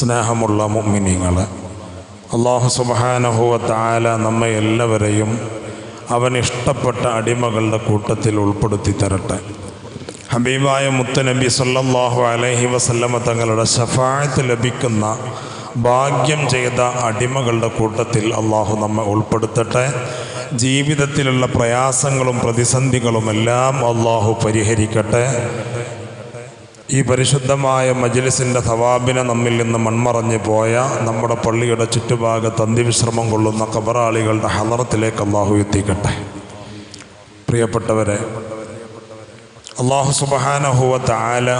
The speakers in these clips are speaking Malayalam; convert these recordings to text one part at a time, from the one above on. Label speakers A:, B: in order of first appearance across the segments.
A: സ്നേഹമുള്ള മുമ്മിനിങ്ങൾ അള്ളാഹു സുബാനഹുവത്തായാല നമ്മെ എല്ലാവരെയും അവൻ ഇഷ്ടപ്പെട്ട അടിമകളുടെ കൂട്ടത്തിൽ ഉൾപ്പെടുത്തി തരട്ടെ. ഹബീബായ മുത്തനബി സല്ലാഹു അലഹി വസല്ലമ തങ്ങളുടെ ശഫായത്ത് ലഭിക്കുന്ന ഭാഗ്യം ചെയ്ത അടിമകളുടെ കൂട്ടത്തിൽ അള്ളാഹു നമ്മെ ഉൾപ്പെടുത്തട്ടെ. ജീവിതത്തിലുള്ള പ്രയാസങ്ങളും പ്രതിസന്ധികളും എല്ലാം അള്ളാഹു പരിഹരിക്കട്ടെ. ഈ പരിശുദ്ധമായ മജിലിസിന്റെ സവാബിനെ നമ്മിൽ നിന്ന് മൺമറഞ്ഞു പോയ നമ്മുടെ പള്ളിയുടെ ചുറ്റുഭാഗത്ത് അന്തിവിശ്രമം കൊള്ളുന്ന കബറാളികളുടെ ഹലറത്തിലേക്ക് അള്ളാഹു എത്തിക്കട്ടെ. പ്രിയപ്പെട്ടവരെ അള്ളാഹു സുബാനഹുവത്ത് ആല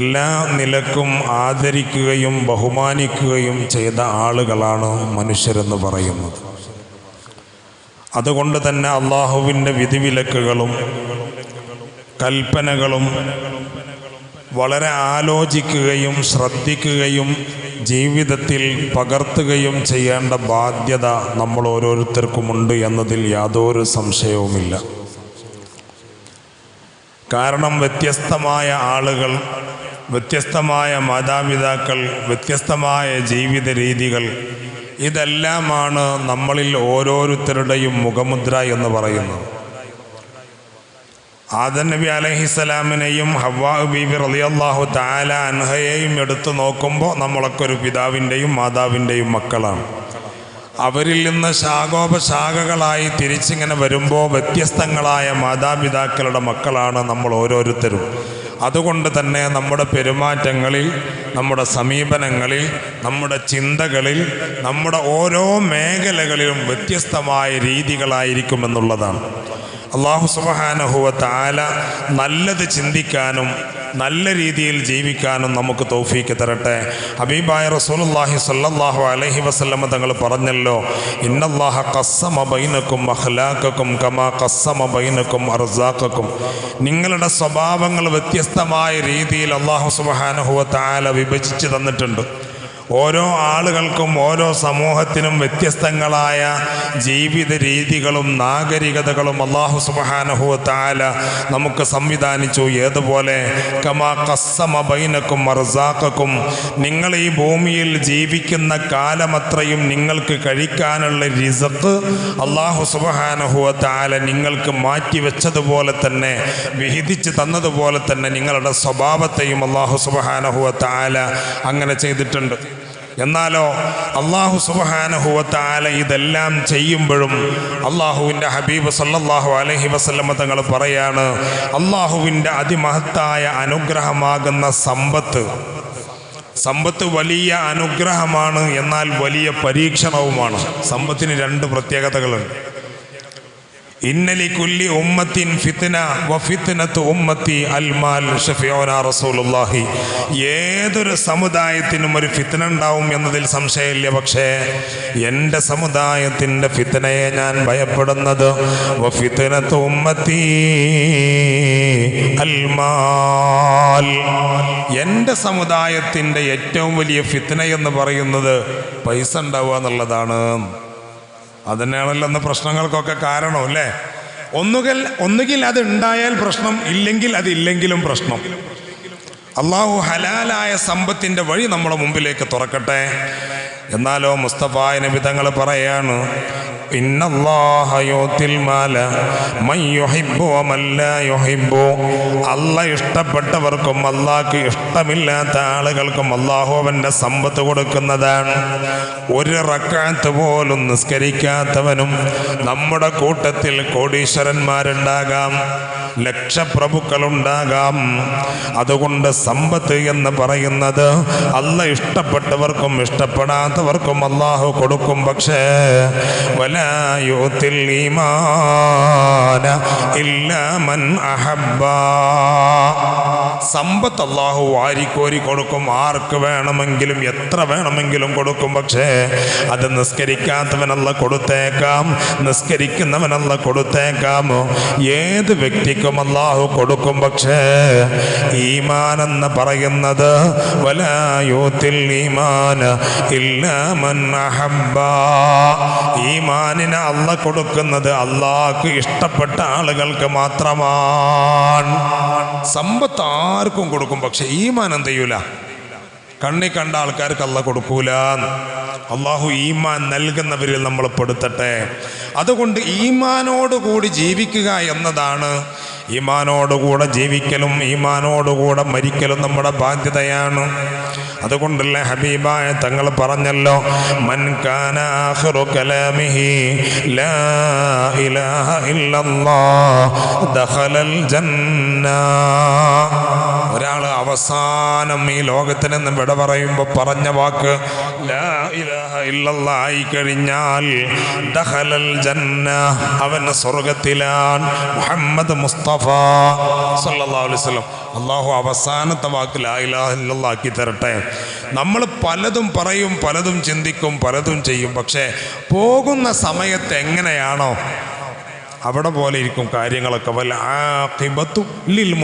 A: എല്ലാ നിലക്കും ആദരിക്കുകയും ബഹുമാനിക്കുകയും ചെയ്ത ആളുകളാണ് മനുഷ്യരെന്ന് പറയുന്നത്. അതുകൊണ്ട് തന്നെ അള്ളാഹുവിന്റെ വിധിവിലക്കുകളും കൽപ്പനകളും വളരെ ആലോചിക്കുകയും ശ്രദ്ധിക്കുകയും ജീവിതത്തിൽ പകർത്തുകയും ചെയ്യേണ്ട ബാധ്യത നമ്മൾ ഓരോരുത്തർക്കുമുണ്ട് എന്നതിൽ യാതൊരു സംശയവുമില്ല. കാരണം വ്യത്യസ്തമായ ആളുകൾ വ്യത്യസ്തമായ മാതാപിതാക്കൾ വ്യത്യസ്തമായ ജീവിത രീതികൾ ഇതെല്ലാമാണ് നമ്മളിൽ ഓരോരുത്തരുടെയും മുഖമുദ്ര എന്ന് പറയുന്നത്. ആദൻ നബി അലഹിസ്സലാമിനെയും ഹവ്വാ ബീബി റളിയല്ലാഹു താല അൻഹയെയും എടുത്തു നോക്കുമ്പോൾ നമ്മളൊക്കെ ഒരു പിതാവിന്റെയും മാതാവിന്റെയും മക്കളാണ്. അവരിൽ നിന്ന് ശാഖോപശാഖകളായി തിരിച്ചിങ്ങനെ വരുമ്പോൾ വ്യത്യസ്തങ്ങളായ മാതാപിതാക്കളുടെ മക്കളാണ് നമ്മൾ ഓരോരുത്തരും. അതുകൊണ്ട് തന്നെ നമ്മുടെ പെരുമാറ്റങ്ങളിൽ നമ്മുടെ സമീപനങ്ങളിൽ നമ്മുടെ ചിന്തകളിൽ നമ്മുടെ ഓരോ മേഖലകളിലും വ്യത്യസ്തമായ രീതികളായിരിക്കുമെന്നുള്ളതാണ്. അള്ളാഹു സുബഹാനഹുവ താല നല്ലത് ചിന്തിക്കാനും നല്ല രീതിയിൽ ജീവിക്കാനും നമുക്ക് തൗഫീക്ക് തരട്ടെ. ഹബീബായ റസൂലുള്ളാഹി സ്വല്ലല്ലാഹു അലഹി വസ്ലമ തങ്ങൾ പറഞ്ഞല്ലോ ഇന്നല്ലാഹ കസ്സമ ബൈനക്കും അഖ്ലാഖക്കും കമാ കസ്സമ ബൈനക്കും അർസാഖക്കും. നിങ്ങളുടെ സ്വഭാവങ്ങൾ വ്യത്യസ്തമായ രീതിയിൽ അള്ളാഹു സുബഹാനഹുവ താല വിഭജിച്ച് തന്നിട്ടുണ്ട്. ഓരോ ആളുകൾക്കും ഓരോ സമൂഹത്തിനും വ്യത്യസ്തങ്ങളായ ജീവിത രീതികളും നാഗരികതകളും അള്ളാഹു സുബാനഹു താല നമുക്ക് സംവിധാനിച്ചു. ഏതുപോലെ? കമാ കസ്സമ ബൈനക്കും മർസാക്കും നിങ്ങൾ ഈ ഭൂമിയിൽ ജീവിക്കുന്ന കാലമത്രയും നിങ്ങൾക്ക് കഴിക്കാനുള്ള റിസക്ക് അള്ളാഹു സുബഹാനഹു താല നിങ്ങൾക്ക് മാറ്റിവെച്ചതുപോലെ തന്നെ വിഹിതിച്ച് തന്നതുപോലെ തന്നെ നിങ്ങളുടെ സ്വഭാവത്തെയും അള്ളാഹു സുബഹാനഹു താല അങ്ങനെ ചെയ്തിട്ടുണ്ട്. എന്നാലോ അള്ളാഹു സുബഹാനഹുവത്താല ഇതെല്ലാം ചെയ്യുമ്പോഴും അള്ളാഹുവിന്റെ ഹബീബ് സല്ലാഹു അലഹി വസല്ലമ്മ തങ്ങൾ പറയാണ് അള്ളാഹുവിന്റെ അതിമഹത്തായ അനുഗ്രഹമാകുന്ന സമ്പത്ത് സമ്പത്ത് വലിയ അനുഗ്രഹമാണ് എന്നാൽ വലിയ പരീക്ഷണവുമാണ്. സമ്പത്തിന് രണ്ട് പ്രത്യേകതകളുണ്ട്. ഇന്നലി കുല്ലി ഉമ്മത്തിൻ ഫിത്ന വ ഫിത്നത്ത് ഉമ്മത്തി അൽമാൽ ഷഫിയോന റസൂലുള്ളാഹി. ഏതൊരു സമുദായത്തിനും ഒരു ഫിത്തന ഉണ്ടാവും എന്നതിൽ സംശയമില്ല. പക്ഷേ എന്റെ സമുദായത്തിന്റെ ഫിത്തനയെ ഞാൻ ഭയപ്പെടുന്നത് വ ഫിത്നത്ത് ഉമ്മത്തി അൽമാൽ എന്റെ സമുദായത്തിന്റെ ഏറ്റവും വലിയ ഫിത്തന എന്ന് പറയുന്നത് പൈസ ഉണ്ടാവുക എന്നുള്ളതാണ്. അതന്നെയാണല്ലോ അന്ന് പ്രശ്നങ്ങൾക്കൊക്കെ കാരണം അല്ലേ? ഒന്നുകിൽ ഒന്നുകിൽ അത് ഉണ്ടായാൽ പ്രശ്നം ഇല്ലെങ്കിൽ അതില്ലെങ്കിലും പ്രശ്നം. അള്ളാഹു ഹലാലായ സമ്പത്തിന്റെ വഴി നമ്മുടെ മുമ്പിലേക്ക് തുറക്കട്ടെ. എന്നാലോ മുസ്തഫായ നബി തങ്ങൾ പറയാണ് അല്ല ഇഷ്ടപ്പെട്ടവർക്കും അള്ളാഹ്ക്ക് ഇഷ്ടമില്ലാത്ത ആളുകൾക്കും അള്ളാഹു അവന്റെ സമ്പത്ത് കൊടുക്കുന്നതാണ്. ഒരു റക്കാത്ത് പോലും നിസ്കരിക്കാത്തവനും നമ്മുടെ കൂട്ടത്തിൽ കോടീശ്വരന്മാരുണ്ടാകാം ലക്ഷപ്രഭുക്കളുണ്ടാകാം. അതുകൊണ്ട് സമ്പത്ത് എന്ന് പറയുന്നത് അല്ല ഇഷ്ടപ്പെട്ടവർക്കും ഇഷ്ടപ്പെടാത്തവർക്കും അള്ളാഹു കൊടുക്കും. പക്ഷേ അഹബ്ബ. സമ്പത്ത് അള്ളാഹു വാരിക്കോരി കൊടുക്കും. ആർക്ക് വേണമെങ്കിലും എത്ര വേണമെങ്കിലും കൊടുക്കും. പക്ഷേ അത് നിസ്കരിക്കാത്തവനല്ല കൊടുത്തേക്കാം. നിസ്കരിക്കുന്നവനല്ല കൊടുത്തേക്കാം. ഏത് വ്യക്തിക്കും അള്ളാഹു കൊടുക്കും. പക്ഷേ ഈമാനെന്ന് പറയുന്നത് വലായൂത്തിൽ ഈമാൻ ഇല്ലാമൻ അഹബ്ബ. ഈമാനിനെ അല്ല കൊടുക്കുന്നത് അള്ളാഹ്ക്ക് ഇഷ്ടപ്പെട്ട ആളുകൾക്ക് മാത്രമാണ്. സമ്പത്ത് ആർക്കും കൊടുക്കും പക്ഷെ ഈമാൻ എന്ത് ചെയ്യൂല? കണ്ണി കണ്ട ആൾക്കാർക്ക് അല്ല കൊടുക്കൂല. അള്ളാഹു ഈമാൻ നൽകുന്നവരിൽ നമ്മൾ പെടുത്തട്ടെ. അതുകൊണ്ട് ഈമാനോടുകൂടി ജീവിക്കുക എന്നതാണ് ഈമാനോടുകൂടെ ജീവിക്കലും ഈമാനോടുകൂടെ മരിക്കലും നമ്മുടെ ബാധ്യതയാണ്. അതുകൊണ്ടല്ലേ ഹബീബായ തങ്ങൾ പറഞ്ഞല്ലോ മൻ കാന ആഖിറു കലാമിഹി ലാ ഇലാഹ ഇല്ലല്ലാഹ് അവസാനം ഈ ലോകത്തിൽ നിന്ന് വിട പറയുമ്പോൾ പറഞ്ഞ വാക്ക് ലാ ഇലാഹ ആയി കഴിഞ്ഞാൽ ദഖലൽ ജന്ന. അവൻ സ്വർഗത്തിലാണ് മുഹമ്മദ് മുസ്തഫ അള്ളാഹു അവസാനത്തെ വാക്ക് ലാ ഇലാഹ ഇല്ലല്ലാഹ് ആക്കി തരട്ടെ. നമ്മൾ പലതും പറയും പലതും ചിന്തിക്കും പലതും ചെയ്യും. പക്ഷേ പോകുന്ന സമയത്ത് എങ്ങനെയാണോ അവിടെ പോലെ ഇരിക്കും കാര്യങ്ങളൊക്കെ. വല്ല ആഖിബത്തു ലിൽ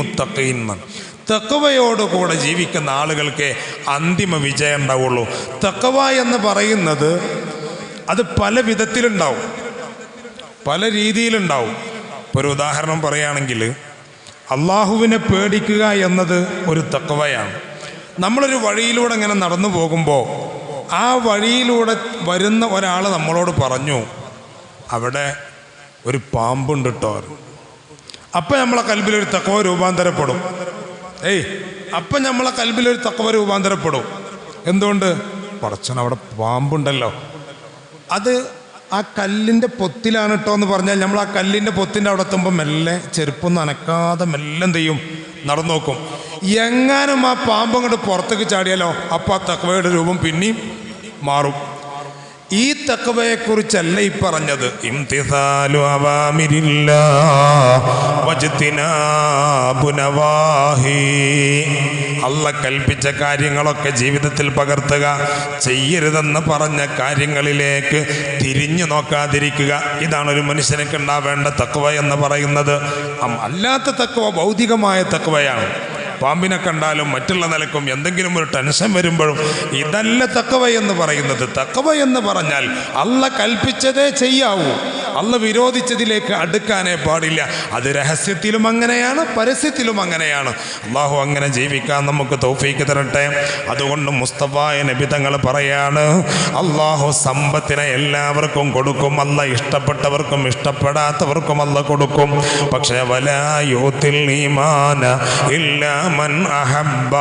A: തക്കവയോടുകൂടെ ജീവിക്കുന്ന ആളുകൾക്ക് അന്തിമ വിജയം ഉണ്ടാവുള്ളൂ. തക്കവ എന്ന് പറയുന്നത് അത് പല വിധത്തിലുണ്ടാവും. പല രീതിയിലുണ്ടാവും. ഇപ്പോൾ ഒരു ഉദാഹരണം പറയുകയാണെങ്കിൽ അള്ളാഹുവിനെ പേടിക്കുക എന്നത് ഒരു തക്കവയാണ് നമ്മളൊരു വഴിയിലൂടെ ഇങ്ങനെ നടന്നു പോകുമ്പോൾ ആ വഴിയിലൂടെ വരുന്ന ഒരാൾ നമ്മളോട് പറഞ്ഞു അവിടെ ഒരു പാമ്പുണ്ട് കേട്ടോ അപ്പം നമ്മളെ കൽബിലൊരു തക്കവ രൂപാന്തരപ്പെടും. ഏയ് അപ്പം നമ്മളെ കൽബിലൊരു തക്കവ രൂപാന്തരപ്പെടും. എന്തുകൊണ്ട്? പടച്ചൻ അവിടെ പാമ്പുണ്ടല്ലോ. അത് ആ കല്ലിന്റെ പൊത്തിലാണ് കേട്ടോ എന്ന് പറഞ്ഞാൽ നമ്മൾ ആ കല്ലിന്റെ പൊത്തിന്റെ അവിടെ എത്തുമ്പോൾ മെല്ലെ ചെരുപ്പൊന്നും അനക്കാതെ മെല്ലെ എന്ത് ചെയ്യും? നടന്നു നോക്കും. എങ്ങാനും ആ പാമ്പ് അങ്ങോട്ട് പുറത്തേക്ക് ചാടിയാലോ? അപ്പോൾ ആ തക്വയുടെ രൂപം പിന്നെയും മാറും. ഈ തക്കവയെക്കുറിച്ചല്ല ഈ പറഞ്ഞത്. അല്ല കൽപ്പിച്ച കാര്യങ്ങളൊക്കെ ജീവിതത്തിൽ പകർത്തുക ചെയ്യരുതെന്ന് പറഞ്ഞ കാര്യങ്ങളിലേക്ക് തിരിഞ്ഞു നോക്കാതിരിക്കുക. ഇതാണ് ഒരു മനുഷ്യനക്ക് ഉണ്ടാവേണ്ട തക്കവ എന്ന് പറയുന്നത്. അല്ലാത്ത തക്കവ ഭൗതികമായ തക്കവയാണ് പാമ്പിനെ കണ്ടാലും മറ്റുള്ള നിലക്കും എന്തെങ്കിലും ഒരു ടെൻഷൻ വരുമ്പോഴും ഇതല്ല തക്കവ എന്ന് പറയുന്നത്. തക്കവ എന്ന് പറഞ്ഞാൽ അല്ല കൽപ്പിച്ചതേ ചെയ്യാവൂ. അല്ല വിരോധിച്ചതിലേക്ക് അടുക്കാനേ പാടില്ല. അത് രഹസ്യത്തിലും അങ്ങനെയാണ് പരസ്യത്തിലും അങ്ങനെയാണ്. അള്ളാഹു അങ്ങനെ ജീവിക്കാൻ നമുക്ക് തൗഫീക്ക് തരട്ടെ. അതുകൊണ്ട് മുസ്തഫായ നബിതങ്ങൾ പറയാണ് അള്ളാഹു സമ്പത്തിനെ എല്ലാവർക്കും കൊടുക്കും. അല്ല ഇഷ്ടപ്പെട്ടവർക്കും ഇഷ്ടപ്പെടാത്തവർക്കും അല്ല കൊടുക്കും. പക്ഷേ വലായോത്തിൽ നീമാന ഇല്ലാ മൻ അഹബ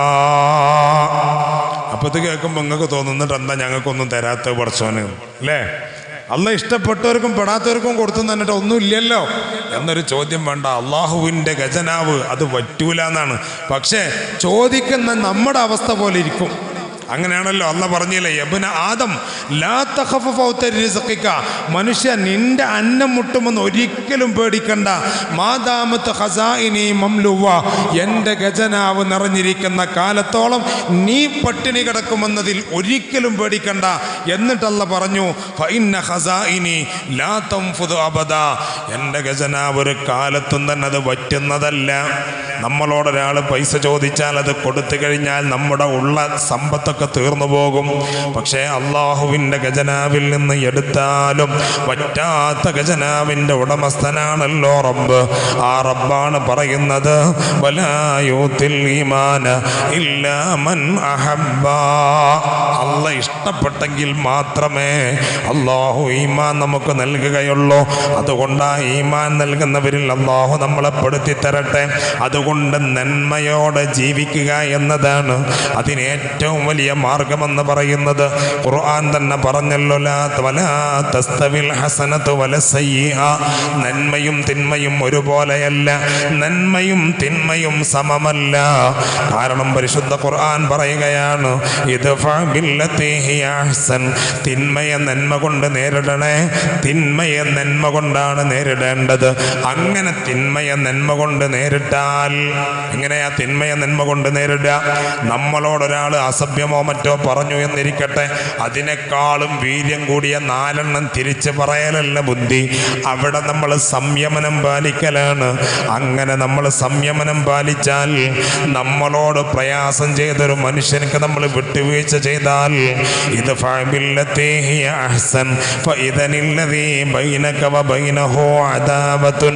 A: അപ്പോൾ ഇത് കേൾക്കുമ്പോൾ നിങ്ങൾക്ക് തോന്നുന്നുണ്ട് എന്താ ഞങ്ങൾക്കൊന്നും തരാത്ത പഠിച്ചോന് അല്ലേ? അല്ല ഇഷ്ടപ്പെട്ടവർക്കും പെടാത്തവർക്കും കൊടുത്തു തന്നിട്ട് ഒന്നും ഇല്ലല്ലോ എന്നൊരു ചോദ്യം വേണ്ട. അള്ളാഹുവിന്റെ ഖജനാവ് അത് പറ്റൂല എന്നാണ്. പക്ഷേ ചോദിക്കുന്ന നമ്മുടെ അവസ്ഥ പോലെ ഇരിക്കും. അങ്ങനെയാണല്ലോ അല്ല പറഞ്ഞില്ലേ യബുന ആദം ലാ ഫൗത്ത മനുഷ്യ നിന്റെ അന്നം മുട്ടുമെന്ന് ഒരിക്കലും പേടിക്കണ്ട. മാതാമത്ത് ഹസാഇനി മംലുവ. എന്റെ ഖജനാവ് നിറഞ്ഞിരിക്കുന്ന കാലത്തോളം നീ പട്ടിണി കിടക്കുമെന്നതിൽ ഒരിക്കലും പേടിക്കണ്ട. എന്നിട്ടല്ല പറഞ്ഞു ഖസാഇനി ലാ തൻഫുദു അബദ. എന്റെ ഖജനാവ് ഒരു കാലത്തും തന്നെ അത് വറ്റുന്നതല്ല നമ്മളോടൊരാൾ പൈസ ചോദിച്ചാൽ അത് കൊടുത്തു കഴിഞ്ഞാൽ നമ്മുടെ ഉള്ള സമ്പത്തൊക്കെ തീർന്നു പോകും. പക്ഷേ അള്ളാഹുവിന്റെ ഖജനാവിൽ നിന്ന് എടുത്താലും പറ്റാത്ത ഖജനാവിന്റെ ഉടമസ്ഥനാണല്ലോ റബ്ബ്. ആ റബ്ബാണ് പറയുന്നത് ഈമാന മൻ അഹബ്ബ. അല്ല ഇഷ്ടപ്പെട്ടെങ്കിൽ മാത്രമേ അള്ളാഹു ഈമാൻ നമുക്ക് നൽകുകയുള്ളൂ. അതുകൊണ്ട് ആ ഈമാൻ നൽകുന്നവരിൽ അള്ളാഹു നമ്മളെ പെടുത്തി തരട്ടെ അതുകൊണ്ട് നന്മയോടെ ജീവിക്കുക എന്നതാണ് അതിന് ഏറ്റവും വലിയ മാർഗമെന്ന് പറയുന്നത്. ഖുർആൻ തന്നെ പറഞ്ഞല്ലോ തസ്തവിൽ വലസയ്യ നന്മയും തിന്മയും ഒരുപോലെയല്ല. നന്മയും തിന്മയും സമമല്ല. കാരണം പരിശുദ്ധ ഖുർആൻ പറയുകയാണ് തിന്മയെ നന്മ കൊണ്ട് നേരിടണേ. തിന്മയെ നന്മ കൊണ്ടാണ് നേരിടേണ്ടത്. അങ്ങനെ തിന്മയെ നന്മ കൊണ്ട് നേരിട്ടാൽ എങ്ങനെയാ തിന്മയെ നന്മ കൊണ്ട് നേരിടുക? നമ്മളോടൊരാൾ അസഭ്യമോ മറ്റോ പറഞ്ഞു എന്നിരിക്കട്ടെ. അതിനേക്കാളും വീര്യം കൂടിയ നാലെണ്ണം തിരിച്ചു പറയലല്ല ബുദ്ധി. അവിടെ നമ്മൾ സംയമനം പാലിക്കലാണ്. അങ്ങനെ നമ്മൾ സംയമനം പാലിച്ചാൽ നമ്മളോട് പ്രയാസം ചെയ്തൊരു മനുഷ്യനൊക്കെ നമ്മൾ വിട്ടുവീഴ്ച ചെയ്താൽ ഇത് ഫാമില്ലത്തെ വബൈനഹു അദാബത്തുൻ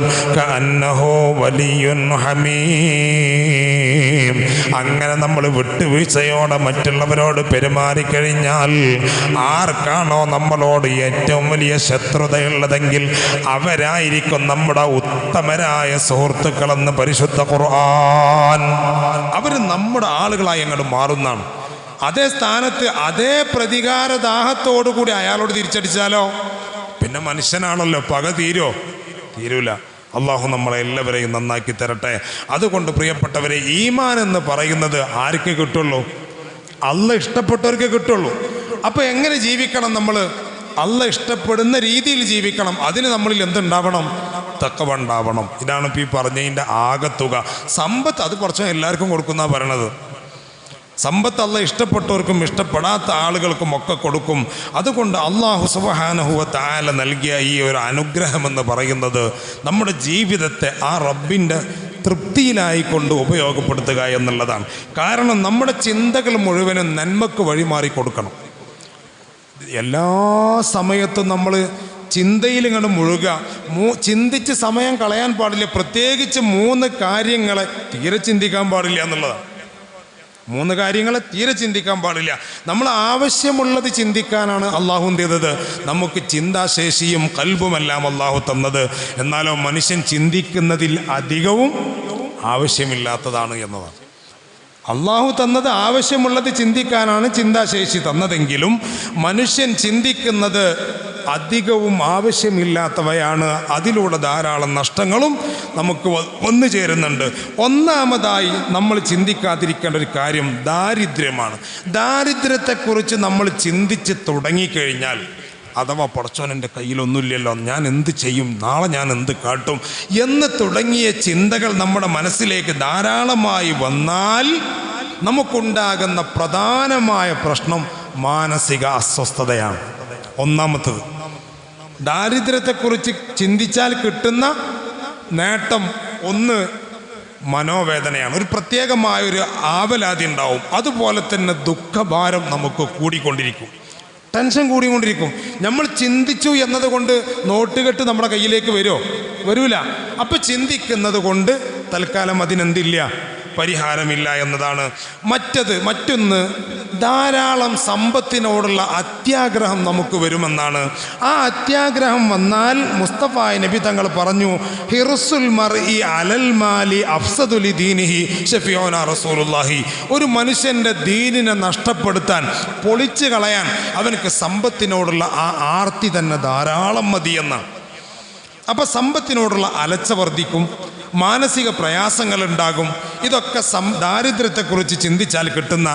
A: വലിയുൻ ഹമീം അങ്ങനെ നമ്മൾ വിട്ടുവീഴ്ചയോടെ മറ്റുള്ളവരോട് പെരുമാറിക്കഴിഞ്ഞാൽ ആർക്കാണോ നമ്മളോട് ഏറ്റവും വലിയ ശത്രുതയുള്ളതെങ്കിൽ അവരായിരിക്കും നമ്മുടെ ഉത്തമരായ സുഹൃത്തുക്കളെന്ന് പരിശുദ്ധ ഖുർആൻ. അവർ നമ്മുടെ ആളുകളായി അങ്ങോട്ട് മാറുന്നതാണ്. അതേ സ്ഥാനത്ത് അതേ പ്രതികാര ദാഹത്തോടു കൂടി അയാളോട് തിരിച്ചടിച്ചാലോ? പിന്നെ മനുഷ്യനാണല്ലോ പക തീരോ? തീരൂല. അള്ളാഹു നമ്മളെ എല്ലാവരെയും നന്നാക്കി തരട്ടെ. അതുകൊണ്ട് പ്രിയപ്പെട്ടവരെ ഈമാൻ എന്ന് പറയുന്നത് ആർക്ക് കിട്ടുള്ളൂ? അല്ല ഇഷ്ടപ്പെട്ടവർക്ക് കിട്ടുള്ളൂ. അപ്പോൾ എങ്ങനെ ജീവിക്കണം നമ്മൾ അല്ല ഇഷ്ടപ്പെടുന്ന രീതിയിൽ ജീവിക്കണം. അതിന് നമ്മളിൽ എന്തുണ്ടാവണം? തക്കവ ഉണ്ടാവണം. ഇതാണ് ഇപ്പോൾ ഈ പറഞ്ഞതിന്റെ ആകത്തുക. സമ്പത്ത് അത് കുറച്ച് എല്ലാവർക്കും കൊടുക്കുന്ന പറയണത്. സമ്പത്ത് അല്ല ഇഷ്ടപ്പെട്ടവർക്കും ഇഷ്ടപ്പെടാത്ത ആളുകൾക്കും ഒക്കെ കൊടുക്കും. അതുകൊണ്ട് അള്ളാഹു സുബഹാനഹുവ താല നൽകിയ ഈ ഒരു അനുഗ്രഹം എന്ന് പറയുന്നത് നമ്മുടെ ജീവിതത്തെ ആ റബ്ബിന്റെ തൃപ്തിയിലായിക്കൊണ്ട് ഉപയോഗപ്പെടുത്തുക എന്നുള്ളതാണ്. കാരണം നമ്മുടെ ചിന്തകൾ മുഴുവനും നന്മക്ക് വഴിമാറി കൊടുക്കണം. എല്ലാ സമയത്തും നമ്മൾ ചിന്തയിൽ മുഴുകുക. മൂ ചിന്തിച്ച് സമയം കളയാൻ പാടില്ല. പ്രത്യേകിച്ച് മൂന്ന് കാര്യങ്ങളെ തീരെ ചിന്തിക്കാൻ പാടില്ല എന്നുള്ളതാണ്. മൂന്ന് കാര്യങ്ങളെ തീരെ ചിന്തിക്കാൻ പാടില്ല. നമ്മൾ ആവശ്യമുള്ളത് ചിന്തിക്കാനാണ് അള്ളാഹു എന്ത് ചെയ്തത് നമുക്ക് ചിന്താശേഷിയും കൽബുമെല്ലാം അള്ളാഹു തന്നത്. എന്നാലോ മനുഷ്യൻ ചിന്തിക്കുന്നതിൽ അധികവും ആവശ്യമില്ലാത്തതാണ് എന്നതാണ്. അള്ളാഹു തന്നത് ആവശ്യമുള്ളത് ചിന്തിക്കാനാണ് ചിന്താശേഷി തന്നതെങ്കിലും മനുഷ്യൻ ചിന്തിക്കുന്നത് അധികവും ആവശ്യമില്ലാത്തവയാണ്. അതിലൂടെ ധാരാളം നഷ്ടങ്ങളും നമുക്ക് വന്നു ചേരുന്നുണ്ട്. ഒന്നാമതായി നമ്മൾ ചിന്തിക്കാതിരിക്കേണ്ട ഒരു കാര്യം ദാരിദ്ര്യമാണ്. ദാരിദ്ര്യത്തെക്കുറിച്ച് നമ്മൾ ചിന്തിച്ച് തുടങ്ങിക്കഴിഞ്ഞാൽ അഥവാ പടച്ചോൻ എന്റെ കയ്യിലൊന്നുമില്ലല്ലോ. ഞാൻ എന്ത് ചെയ്യും? നാളെ ഞാൻ എന്ത് കാട്ടും? എന്ന് തുടങ്ങിയ ചിന്തകൾ നമ്മുടെ മനസ്സിലേക്ക് ധാരാളമായി വന്നാൽ നമുക്കുണ്ടാകുന്ന പ്രധാനമായ പ്രശ്നം മാനസിക അസ്വസ്ഥതയാണ്. ഒന്നാമത്തത് ദാരിദ്ര്യത്തെക്കുറിച്ച് ചിന്തിച്ചാൽ കിട്ടുന്ന നേട്ടം ഒന്ന് മനോവേദനയാണ്. ഒരു പ്രത്യേകമായൊരു ആവലാതി ഉണ്ടാവും. അതുപോലെ തന്നെ ദുഃഖഭാരം നമുക്ക് കൂടിക്കൊണ്ടിരിക്കും. ടെൻഷൻ കൂടിക്കൊണ്ടിരിക്കും. നമ്മൾ ചിന്തിച്ചു എന്നതുകൊണ്ട് നോട്ടുകെട്ട് നമ്മുടെ കയ്യിലേക്ക് വരുമോ വരൂല. അപ്പൊ ചിന്തിക്കുന്നത് കൊണ്ട് തൽക്കാലം അതിനെന്തില്ല? പരിഹാരമില്ല എന്നതാണ്. മറ്റത് മറ്റൊന്ന് ധാരാളം സമ്പത്തിനോടുള്ള അത്യാഗ്രഹം നമുക്ക് വരുമെന്നാണ്. ആ അത്യാഗ്രഹം വന്നാൽ മുസ്തഫ നബി തങ്ങൾ പറഞ്ഞു ഹിറുസുൽ മർ ഇ അലൽ മാലി അഫ്സദുലി ദീനിഹി ഷഫിയോന റസൂലുല്ലാഹി ഒരു മനുഷ്യന്റെ ദീനിനെ നഷ്ടപ്പെടുത്താൻ പൊളിച്ചു കളയാൻ അവനക്ക് സമ്പത്തിനോടുള്ള ആ ആർത്തി തന്നെ ധാരാളം മതിയെന്നാണ് അപ്പം സമ്പത്തിനോടുള്ള അലച്ച വർദ്ധിക്കും മാനസിക പ്രയാസങ്ങളുണ്ടാകും ഇതൊക്കെ സം ദാരിദ്ര്യത്തെക്കുറിച്ച് ചിന്തിച്ചാൽ കിട്ടുന്ന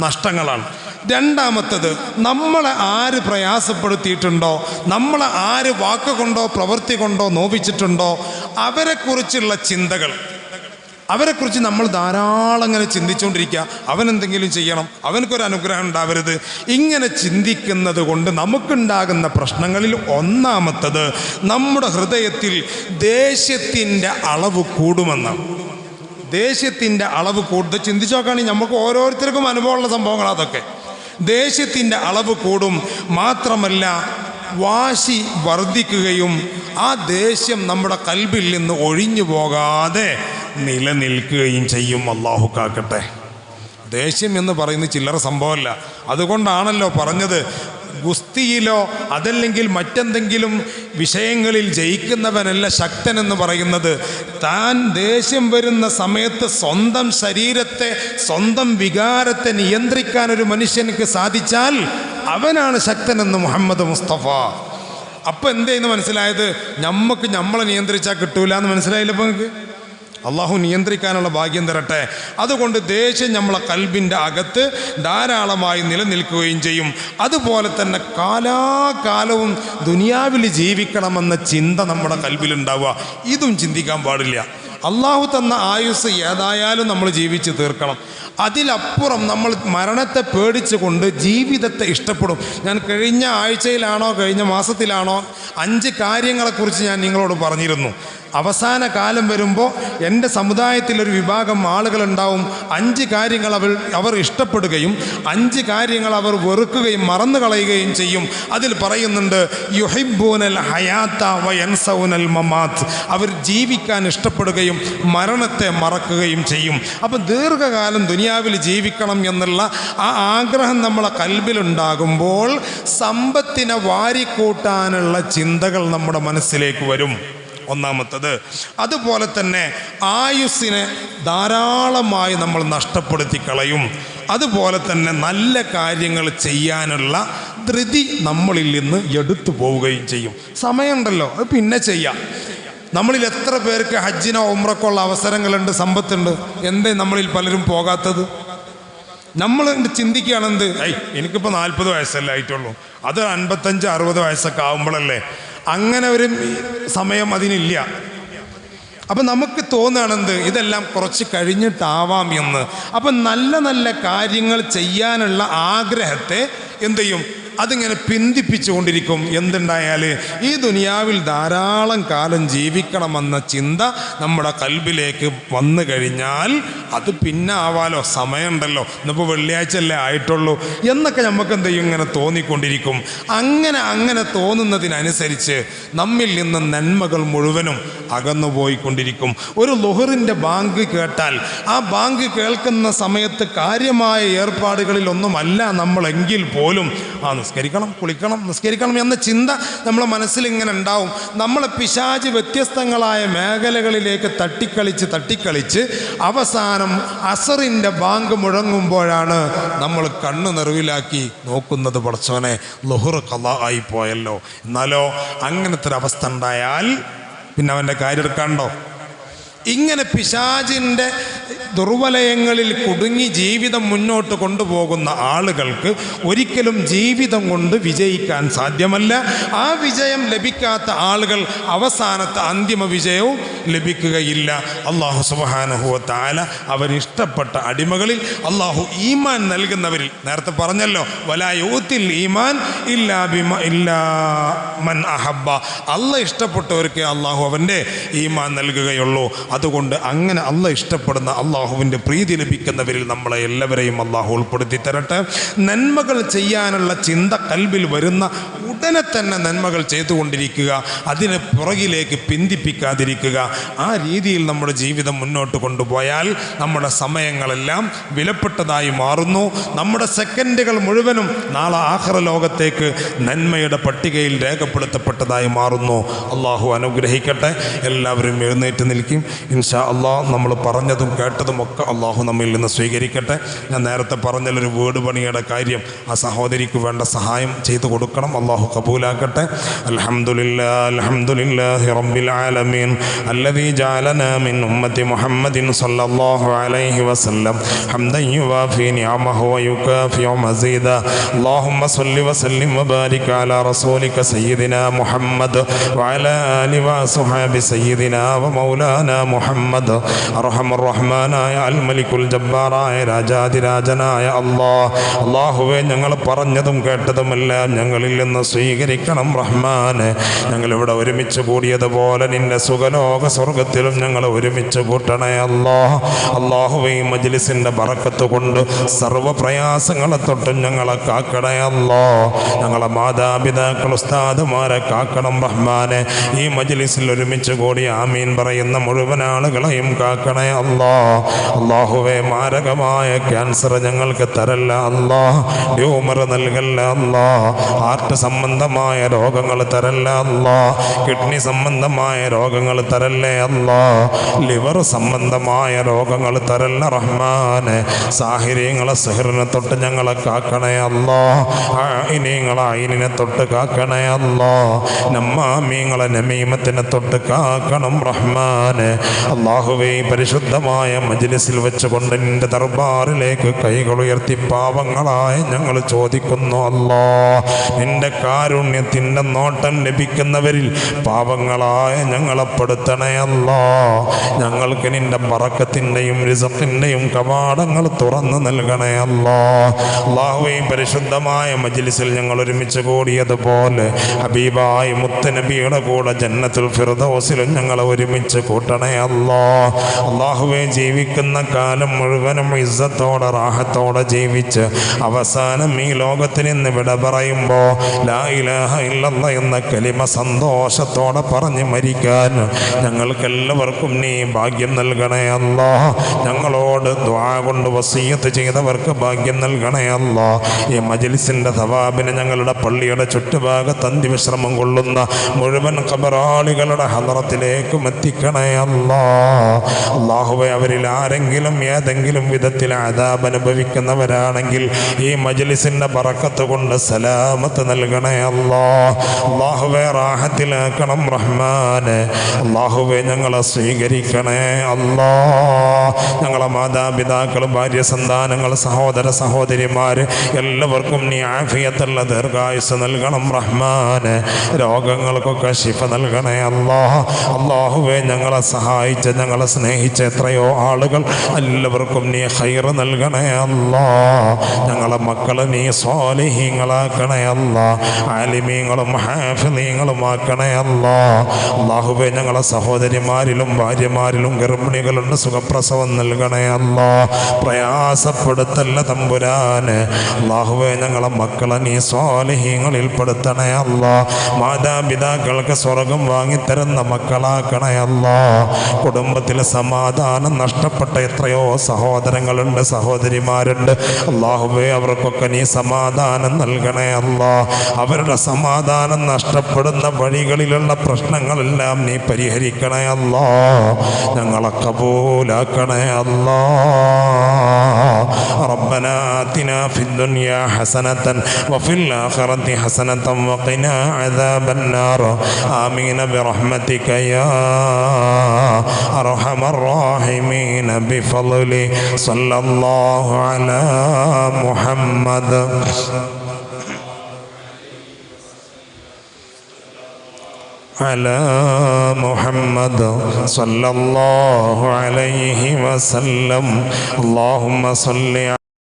A: നഷ്ടങ്ങളാണ്. രണ്ടാമത്തത് നമ്മളെ ആര് പ്രയാസപ്പെടുത്തിയിട്ടുണ്ടോ നമ്മളെ ആര് വാക്കുകൊണ്ടോ പ്രവൃത്തി കൊണ്ടോ നോവിച്ചിട്ടുണ്ടോ അവരെക്കുറിച്ചുള്ള ചിന്തകൾ. അവരെക്കുറിച്ച് നമ്മൾ ധാരാളം ഇങ്ങനെ ചിന്തിച്ചുകൊണ്ടിരിക്കുക അവൻ എന്തെങ്കിലും ചെയ്യണം അവനക്കൊരു അനുഗ്രഹം ഉണ്ടാവരുത്. ഇങ്ങനെ ചിന്തിക്കുന്നത് കൊണ്ട് നമുക്കുണ്ടാകുന്ന പ്രശ്നങ്ങളിൽ ഒന്നാമത്തത് നമ്മുടെ ഹൃദയത്തിൽ ദേഷ്യത്തിന്റെ അളവ് കൂടുമെന്നാണ്. ദേഷ്യത്തിന്റെ അളവ് കൂടുതൽ ചിന്തിച്ചു നോക്കുകയാണെങ്കിൽ നമുക്ക് ഓരോരുത്തർക്കും അനുഭവമുള്ള സംഭവങ്ങൾ അതൊക്കെ. ദേഷ്യത്തിന്റെ അളവ് കൂടും മാത്രമല്ല വാശി വർദ്ധിക്കുകയും ആ ദേഷ്യം നമ്മുടെ കൽബിൽ നിന്ന് ഒഴിഞ്ഞു പോകാതെ നിലനിൽക്കുകയും ചെയ്യും. അള്ളാഹു കാക്കട്ടെ. ദേഷ്യം എന്ന് പറയുന്നത് ചില്ലറ സംഭവമല്ല. അതുകൊണ്ടാണല്ലോ പറഞ്ഞത് ഗുസ്തിയിലോ അതല്ലെങ്കിൽ മറ്റെന്തെങ്കിലും വിഷയങ്ങളിൽ ജയിക്കുന്നവനല്ല ശക്തൻ എന്ന് പറയുന്നത്. താൻ ദേഷ്യം വരുന്ന സമയത്ത് സ്വന്തം ശരീരത്തെ സ്വന്തം വികാരത്തെ നിയന്ത്രിക്കാൻ ഒരു മനുഷ്യനക്ക് സാധിച്ചാൽ അവനാണ് ശക്തനെന്ന് മുഹമ്മദ് മുസ്തഫ. അപ്പം എന്തേന്ന് മനസ്സിലായത്? നമുക്ക് നമ്മളെ നിയന്ത്രിച്ചാൽ കിട്ടൂല എന്ന് മനസ്സിലായില്ല ഇപ്പം നിങ്ങൾക്ക് അള്ളാഹു നിയന്ത്രിക്കാനുള്ള ഭാഗ്യം തരട്ടെ. അതുകൊണ്ട് ദേഷ്യം നമ്മളെ കൽബിന്റെ അകത്ത് ധാരാളമായി നിലനിൽക്കുകയും ചെയ്യും. അതുപോലെ തന്നെ കാലാകാലവും ദുനിയാവിൽ ജീവിക്കണമെന്ന ചിന്ത നമ്മുടെ കൽബിലുണ്ടാവുക. ഇതും ചിന്തിക്കാൻ പാടില്ല. അള്ളാഹു തന്ന ആയുസ് ഏതായാലും നമ്മൾ ജീവിച്ച് തീർക്കണം. അതിലപ്പുറം നമ്മൾ മരണത്തെ പേടിച്ചുകൊണ്ട് ജീവിതത്തെ ഇഷ്ടപ്പെടും. ഞാൻ കഴിഞ്ഞ ആഴ്ചയിലാണോ കഴിഞ്ഞ മാസത്തിലാണോ അഞ്ച് കാര്യങ്ങളെക്കുറിച്ച് ഞാൻ നിങ്ങളോട് പറഞ്ഞിരുന്നു. അവസാന കാലം വരുമ്പോൾ എന്റെ സമുദായത്തിലൊരു വിഭാഗം ആളുകളുണ്ടാവും. അഞ്ച് കാര്യങ്ങൾ അവർ അവർ ഇഷ്ടപ്പെടുകയും അഞ്ച് കാര്യങ്ങൾ അവർ വെറുക്കുകയും മറന്നു കളയുകയും ചെയ്യും. അതിൽ പറയുന്നുണ്ട് യുഹിബൂനൽ ഹയാത്ത വയൻസൗനൽ മമാത്ത്. അവർ ജീവിക്കാൻ ഇഷ്ടപ്പെടുകയും മരണത്തെ മറക്കുകയും ചെയ്യും. അപ്പം ദീർഘകാലം ദുനിയാവിൽ ജീവിക്കണം എന്നുള്ള ആ ആഗ്രഹം നമ്മളെ കൽബിലുണ്ടാകുമ്പോൾ സമ്പത്തിനെ വാരിക്കൂട്ടാനുള്ള ചിന്തകൾ നമ്മുടെ മനസ്സിലേക്ക് വരും. ഒന്നാമത്തത്. അതുപോലെ തന്നെ ആയുസ്സിനെ ധാരാളമായി നമ്മൾ നഷ്ടപ്പെടുത്തി കളയും അതുപോലെ തന്നെ നല്ല കാര്യങ്ങൾ ചെയ്യാനുള്ള ധൃതി നമ്മളിൽ നിന്ന് എടുത്തു പോവുകയും ചെയ്യും. സമയമുണ്ടല്ലോ അത് പിന്നെ ചെയ്യാം. നമ്മളിൽ എത്ര പേർക്ക് ഹജ്ജിനോ ഉമ്രക്കോ ഉള്ള അവസരങ്ങളുണ്ട് സമ്പത്തുണ്ട്? എന്തേ നമ്മളിൽ പലരും പോകാത്തത്? നമ്മൾ ചിന്തിക്കുകയാണെന്ത്? ഐ എനിക്കിപ്പോൾ നാൽപ്പത് വയസ്സല്ലേ ആയിട്ടുള്ളൂ. അത് അൻപത്തഞ്ച് അറുപത് വയസ്സൊക്കെ ആകുമ്പോഴല്ലേ അങ്ങനെ ഒരു സമയം അതിനില്ല. അപ്പം നമുക്ക് തോന്നുകയാണെന്ത്? ഇതെല്ലാം കുറച്ച് കഴിഞ്ഞിട്ടാവാം എന്ന്. അപ്പം നല്ല നല്ല കാര്യങ്ങൾ ചെയ്യാനുള്ള ആഗ്രഹത്തെ എന്ത് ചെയ്യും? അതിങ്ങനെ പിന്തിപ്പിച്ചുകൊണ്ടിരിക്കും. എന്തുണ്ടായാൽ ഈ ദുനിയാവിൽ ധാരാളം കാലം ജീവിക്കണമെന്ന ചിന്ത നമ്മുടെ കൽബിലേക്ക് വന്നു കഴിഞ്ഞാൽ അത് പിന്നെ ആവാലോ സമയമുണ്ടല്ലോ. ഇന്നിപ്പോൾ വെള്ളിയാഴ്ച അല്ലേ ആയിട്ടുള്ളൂ. എന്നൊക്കെ നമുക്ക് എന്ത് ചെയ്യും? ഇങ്ങനെ തോന്നിക്കൊണ്ടിരിക്കും. അങ്ങനെ അങ്ങനെ തോന്നുന്നതിനനുസരിച്ച് നമ്മിൽ നിന്ന് നന്മകൾ മുഴുവനും അകന്നു പോയിക്കൊണ്ടിരിക്കും. ഒരു ലുഹറിന്റെ ബാങ്ക് കേട്ടാൽ ആ ബാങ്ക് കേൾക്കുന്ന സമയത്ത് കാര്യമായ ഏർപ്പാടുകളിലൊന്നുമല്ല നമ്മളെങ്കിൽ പോലും. ആ നിസ്കരിക്കണം കുളിക്കണം നിസ്കരിക്കണം എന്ന ചിന്ത നമ്മളെ മനസ്സിൽ ഇങ്ങനെ ഉണ്ടാവും. നമ്മളെ പിശാജ് വ്യത്യസ്തങ്ങളായ മേഖലകളിലേക്ക് തട്ടിക്കളിച്ച് തട്ടിക്കളിച്ച് അവസാനം അസറിന്റെ ബാങ്ക് മുഴങ്ങുമ്പോഴാണ് നമ്മൾ കണ്ണ് നിറവിലാക്കി നോക്കുന്നത് പടച്ചോനെ ലുഹുർ കല ആയി പോയല്ലോ. എന്നാലോ അങ്ങനത്തെ ഒരു അവസ്ഥ ഉണ്ടായാൽ പിന്നെ അവന്റെ കാര്യം എടുക്കാണ്ടോ? ഇങ്ങനെ പിശാചിന്റെ ദുർവലയങ്ങളിൽ കുടുങ്ങി ജീവിതം മുന്നോട്ട് കൊണ്ടുപോകുന്ന ആളുകൾക്ക് ഒരിക്കലും ജീവിതം കൊണ്ട് വിജയിക്കാൻ സാധ്യമല്ല. ആ വിജയം ലഭിക്കാത്ത ആളുകൾ അവസാനത്തെ അന്തിമ വിജയവും ലഭിക്കുകയില്ല. അള്ളാഹു സുബാനുഹുവത്താല അവൻ ഇഷ്ടപ്പെട്ട അടിമകളിൽ അള്ളാഹു ഈമാൻ നൽകുന്നവരിൽ നേരത്തെ പറഞ്ഞല്ലോ വലായൂത്തിൽ ഈമാൻ ഇല്ലാ ബിമ ഇല്ലാ മൻ അഹബ്ബ. അല്ല ഇഷ്ടപ്പെട്ടവർക്ക് അള്ളാഹു അവന്റെ ഈമാൻ നൽകുകയുള്ളൂ. അതുകൊണ്ട് അങ്ങനെ അല്ല ഇഷ്ടപ്പെടുന്ന അള്ളാഹുവിന്റെ പ്രീതി ലഭിക്കുന്നവരിൽ നമ്മളെ എല്ലാവരെയും അള്ളാഹു ഉൾപ്പെടുത്തി തരട്ടെ. നന്മകൾ ചെയ്യാനുള്ള ചിന്ത കൽബിൽ വരുന്ന ഉടനെ തന്നെ നന്മകൾ ചെയ്തുകൊണ്ടിരിക്കുക അതിന് പുറകിലേക്ക് പിന്തിപ്പിക്കാതിരിക്കുക. ആ രീതിയിൽ നമ്മുടെ ജീവിതം മുന്നോട്ട് കൊണ്ടുപോയാൽ നമ്മുടെ സമയങ്ങളെല്ലാം വിലപ്പെട്ടതായി മാറുന്നു. നമ്മുടെ സെക്കൻഡുകൾ മുഴുവനും നാളെ ആഹ്റ ലോകത്തേക്ക് നന്മയുടെ പട്ടികയിൽ രേഖപ്പെടുത്തപ്പെട്ടതായി മാറുന്നു. അള്ളാഹു അനുഗ്രഹിക്കട്ടെ. എല്ലാവരും എഴുന്നേറ്റ് നിൽക്കും. ഇൻഷാ അള്ളാഹ് നമ്മൾ പറഞ്ഞതും കേട്ടതും ഒക്കെ അള്ളാഹു നമ്മിൽ നിന്ന് സ്വീകരിക്കട്ടെ ഞാൻ നേരത്തെ പറഞ്ഞൊരു വീട് പണിയുടെ കാര്യം ആ സഹോദരിക്ക് വേണ്ട സഹായം ചെയ്തു കൊടുക്കണം അള്ളാഹു കബൂലാക്കട്ടെ അൽഹംദുലില്ലാ അൽഹംദുലില്ലാഹി റബ്ബിൽ ആലമീൻ الذي جعلنا من أمة محمد صلى الله عليه وسلم حمدا يوافي نعمه ويكافئ مزيدا اللهم صل وسلم وبارك على رسولك سيدنا محمد وعلى آل وصحاب سيدنا ومولانا മുഹമ്മദ്. റഹ്മാനായ അൽ മലിക്കുൽ ജബ്ബാറായ രാജാതിരാജനായ അള്ളാ അള്ളാഹുവെ ഞങ്ങൾ പറഞ്ഞതും കേട്ടതുമെല്ലാം ഞങ്ങളിൽ നിന്ന് സ്വീകരിക്കണം റഹ്മാന്. ഞങ്ങളിവിടെ ഒരുമിച്ച് കൂടിയതുപോലെ നിന്റെ സുഖലോക സ്വർഗത്തിലും ഞങ്ങൾ ഒരുമിച്ച് കൂട്ടണേ അല്ലാ അള്ളാഹുവെ മജ്ലിസിന്റെ ബറക്കത്ത് കൊണ്ട് സർവപ്രയാസങ്ങളെ തൊട്ടും ഞങ്ങളെ കാക്കണേ അല്ലാ ഞങ്ങളെ മാതാപിതാക്കൾ ഉസ്താദുമാരെ കാക്കണം റഹ്മാനെ. ഈ മജ്ലിസിൽ ഒരുമിച്ച് കൂടി ആമീൻ പറയുന്ന മുഴുവൻ ആളുകളെയും കാക്കണേ അല്ലാ. അള്ളാഹുവെ മാരകമായ ക്യാൻസർ ഞങ്ങൾക്ക് തരല്ല അല്ലാഹ് ട്യൂമർ നൽകല്ല അല്ലാഹ് ഹാർട്ട് സംബന്ധമായ രോഗങ്ങൾ തരല്ല അല്ലാഹ് കിഡ്നി സംബന്ധമായ രോഗങ്ങൾ തരല്ലേ അല്ലാഹ് ലിവർ സംബന്ധമായ രോഗങ്ങൾ തരല്ല റഹ്മാനെ. സാഹിര്യങ്ങളെ സെഹറിനെ തൊട്ട് ഞങ്ങളെ കാക്കണേ അല്ലാ. ഇനിയങ്ങളെ അയിനെ തൊട്ട് കാക്കണേ അല്ലാഹ് നമ്മാമീങ്ങളെ നമീമത്തിനെ തൊട്ട് കാക്കണം റഹ്മാനെ. അള്ളാഹുവേ പരിശുദ്ധമായ മജ്ലിസിൽ വെച്ചുകൊണ്ട് നിന്റെ ദർബാറിലേക്ക് കൈകൾ ഉയർത്തി പാവങ്ങളായ ഞങ്ങൾ ചോദിക്കുന്നു അല്ലാ നിന്റെ കാരുണ്യത്തിന്റെ നോട്ടം ലഭിക്കുന്നവരിൽ പാവങ്ങളായ ഞങ്ങളെ പെടുത്തണേ അല്ലാ. ഞങ്ങൾക്ക് നിന്റെ പറക്കത്തിന്റെയും റിസത്തിന്റെയും കവാടങ്ങൾ തുറന്നു നൽകണേ അല്ലാ. അള്ളാഹുവേ പരിശുദ്ധമായ മജ്ലിസിൽ ഞങ്ങൾ ഒരുമിച്ച് കൂടിയതുപോലെ ഹബീബായി മുത്തനബിയുടെ കൂടെ ജന്നത്തുൽ ഫിർദൗസിലും ഞങ്ങളെ ഒരുമിച്ച് കൂട്ടണേ അല്ലാ അള്ളാഹുവെ ജീവിക്കുന്ന കാലം മുഴുവനും ഇസ്സത്തോടെ റാഹത്തോടെ ജീവിച്ച് അവസാനം ഈ ലോകത്തിൽ നിന്ന് വിട പറയുമ്പോൾ ലാ ഇലാഹ എന്ന കലിമ സന്തോഷത്തോടെ പറഞ്ഞ് മരിക്കാൻ ഞങ്ങൾക്കെല്ലാവർക്കും നീ ഭാഗ്യം നൽകണേ അല്ലാ ഞങ്ങളോട് ദ്വാ കൊണ്ട് വസീയത്ത് ചെയ്തവർക്ക് ഭാഗ്യം നൽകണേ അല്ലാ ഈ മജിലിസിന്റെ സവാബിന് ഞങ്ങളുടെ പള്ളിയുടെ ചുറ്റുഭാഗത്ത് അന്തിവിശ്രമം കൊള്ളുന്ന മുഴുവൻ കബറാളികളുടെ ഹലറത്തിലേക്കും എത്തിക്കണേ അല്ലാ അള്ളാഹുവെ അവരിൽ ആരെങ്കിലും ഏതെങ്കിലും വിധത്തിൽ ആദാബ് അനുഭവിക്കുന്നവരാണെങ്കിൽ ഈ മജ്ലിസിന്റെ പറക്കത്ത് കൊണ്ട് സലാമത്ത് നൽകണേ അല്ലാ അള്ളാഹുവെ റാഹത്തിലാക്കണം റഹ്മാന്. അള്ളാഹുവെ ഞങ്ങളെ സ്വീകരിക്കണേ അല്ലാ ഞങ്ങളെ മാതാപിതാക്കൾ ഭാര്യ സന്താനങ്ങൾ സഹോദര സഹോദരിമാർ എല്ലാവർക്കും നീ ആഫിയത്തുള്ള ദീർഘായുസ് നൽകണം റഹ്മാന്. രോഗങ്ങൾക്കൊക്കെ ശിഫ നൽകണേ അല്ലാ അള്ളാഹുവെ ഞങ്ങളെ സഹായിച്ച് ഞങ്ങളെ സ്നേഹിച്ച എത്രയോ ആളുകൾ എല്ലാവർക്കും നീ ഹൈർ നൽകണേ അല്ല. ഞങ്ങളെ മക്കളെ നീ സ്വാലിഹീങ്ങളാക്കണേ അല്ല. ആലിമീങ്ങളും ഹാഫിലീങ്ങളും ആക്കണേ അല്ല. അള്ളാഹുവെ ഞങ്ങളെ സഹോദരിമാരിലും ഭാര്യമാരിലും ഗർഭിണികളുണ്ട് സുഖപ്രസവം നൽകണേ അല്ല. പ്രയാസപ്പെടുത്തല്ല തമ്പുരാന്. അള്ളാഹുവെ ഞങ്ങളെ മക്കളെ നീ സ്വാലിഹീങ്ങളിൽ പെടുത്തണേ അല്ലാ. മാതാപിതാക്കൾക്ക് സ്വർഗം വാങ്ങിത്തരുന്ന മക്കളാക്കണേ അല്ലാ. കുടുംബത്തിൽ സമാധാനം നഷ്ടപ്പെട്ട എത്രയോ സഹോദരങ്ങളുണ്ട് സഹോദരിമാരുണ്ട്. അള്ളാഹുവേ അവർക്കൊക്കെ നീ സമാധാനം നൽകണേ അല്ലാ. അവരുടെ സമാധാനം നഷ്ടപ്പെടുന്ന വഴികളിലുള്ള പ്രശ്നങ്ങളെല്ലാം നീ പരിഹരിക്കണേ അല്ലാ. ഞങ്ങളെ കബൂലാക്കണേ അല്ലാ. ربنا آتنا في الدنيا حسنة وفي الآخرة حسنة وقنا عذاب النار. آمين برحمتك يا أرحم الراحمين. بفضل صلى الله على محمد. على محمد صلى الله عليه وسلم. اللهم صل